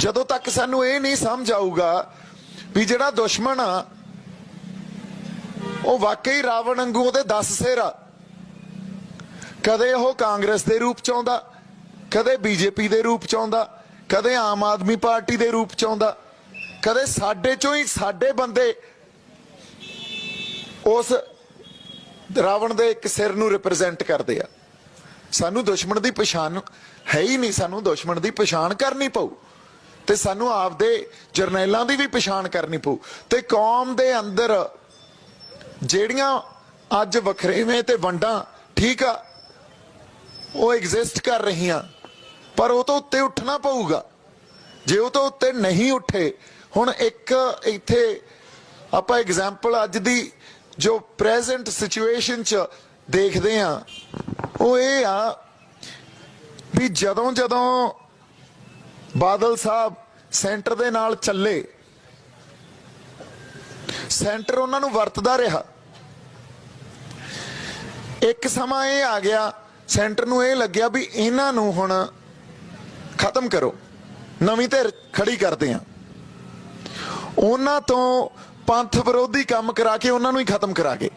ਜਦੋਂ ਤੱਕ ਸਾਨੂੰ ਇਹ ਨਹੀਂ ਸਮਝ ਆਊਗਾ ਵੀ ਜਿਹੜਾ ਦੁਸ਼ਮਣ ਆ, ਉਹ ਵਾਕਈ ਰਾਵਣ ਵਾਂਗੂ ਉਹਦੇ 10 ਸਿਰ ਆ। ਕਦੇ ਉਹ ਕਾਂਗਰਸ ਦੇ ਰੂਪ ਚ ਆਉਂਦਾ, ਕਦੇ ਬੀਜੇਪੀ ਦੇ ਰੂਪ ਚ ਆਉਂਦਾ, ਕਦੇ ਆਮ ਆਦਮੀ ਪਾਰਟੀ ਦੇ ਰੂਪ ਚ ਆਉਂਦਾ, ਕਦੇ ਸਾਡੇ ਚੋਂ ਹੀ ਸਾਡੇ ਬੰਦੇ ਉਸ ਰਾਵਣ ਦੇ ਇੱਕ ਸਿਰ ਨੂੰ ਰਿਪਰੈਜ਼ੈਂਟ ਕਰਦੇ ਆ। ਸਾਨੂੰ ਦੁਸ਼ਮਣ ਦੀ ਪਛਾਣ ਹੈ ਹੀ ਨਹੀਂ, ਸਾਨੂੰ ਦੁਸ਼ਮਣ ਦੀ ਪਛਾਣ ਕਰਨੀ ਪਊ। ਤੇ ਸਾਨੂੰ ਆਪਦੇ ਜਰਨੈਲਾਂ ਦੀ ਵੀ ਪਛਾਣ ਕਰਨੀ ਪਊ। ਤੇ ਕੌਮ ਦੇ ਅੰਦਰ ਜਿਹੜੀਆਂ ਅੱਜ ਵਖਰੇਵੇਂ ਤੇ ਵੰਡਾਂ, ਠੀਕ ਆ, ਉਹ ਐਗਜ਼ਿਸਟ ਕਰ ਰਹੀਆਂ, ਪਰ ਉਹ ਤੋਂ ਉੱਤੇ ਉੱਠਣਾ ਪਊਗਾ। ਜੇ ਉਹ ਤੋਂ ਉੱਤੇ ਨਹੀਂ ਉੱਠੇ, ਹੁਣ ਇੱਕ ਇੱਥੇ ਆਪਾਂ ਐਗਜ਼ਾਮਪਲ ਅੱਜ ਦੀ ਜੋ ਪ੍ਰੈਜ਼ੈਂਟ ਸਿਚੁਏਸ਼ਨ ਚ ਦੇਖਦੇ ਆ ਉਹ ਇਹ ਆ ਵੀ ਜਦੋਂ ਜਦੋਂ ਬਾਦਲ ਸਾਹਿਬ ਸੈਂਟਰ ਦੇ ਨਾਲ ਚੱਲੇ। ਸੈਂਟਰ ਉਹਨਾਂ ਨੂੰ ਵਰਤਦਾ ਰਿਹਾ। ਇੱਕ ਸਮਾਂ ਇਹ ਆ ਗਿਆ, ਸੈਂਟਰ ਨੂੰ ਇਹ ਲੱਗਿਆ ਵੀ ਇਹਨਾਂ ਨੂੰ ਹੁਣ ਖਤਮ ਕਰੋ, ਨਵੀਂ ਧਿਰ ਖੜੀ ਕਰਦੇ ਆ। ਉਹਨਾਂ ਤੋਂ ਪੰਥ ਵਿਰੋਧੀ ਕੰਮ ਕਰਾ ਕੇ ਉਹਨਾਂ ਨੂੰ ਹੀ ਖਤਮ ਕਰਾ ਕੇ